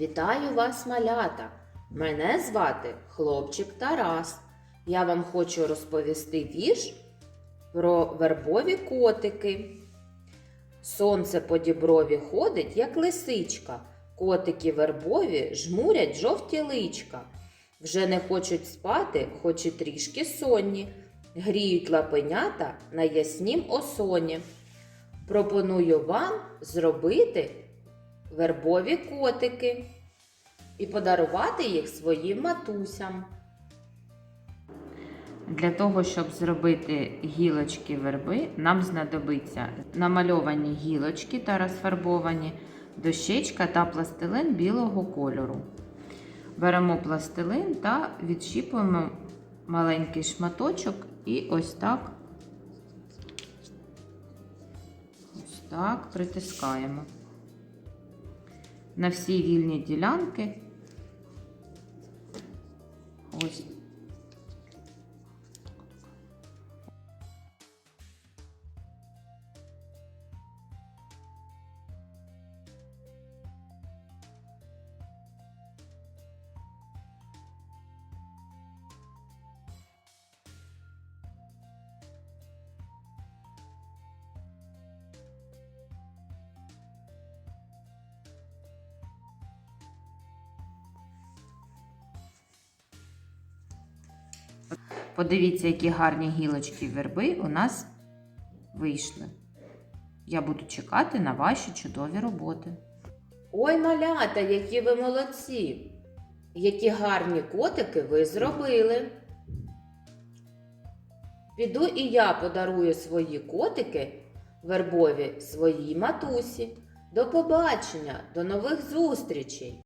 Вітаю вас, малята! Мене звати хлопчик Тарас. Я вам хочу розповісти вірш про вербові котики. Сонце по діброві ходить, як лисичка. Котики вербові жмурять жовті личка. Вже не хочуть спати, хоч і трішки сонні. Гріють лапенята на яснім осоні. Пропоную вам зробити вербові котики і подарувати їх своїм матусям. Для того, щоб зробити гілочки верби, нам знадобиться намальовані гілочки та розфарбовані дощечка та пластилин білого кольору. Беремо пластилин та відщіпуємо маленький шматочок і ось так, ось так притискаємо. На всі вільні ділянки. Ось Подивіться, які гарні гілочки верби у нас вийшли. Я буду чекати на ваші чудові роботи. Ой, малята, які ви молодці! Які гарні котики ви зробили. Піду і я подарую свої котики вербові своїй матусі. До побачення, до нових зустрічей!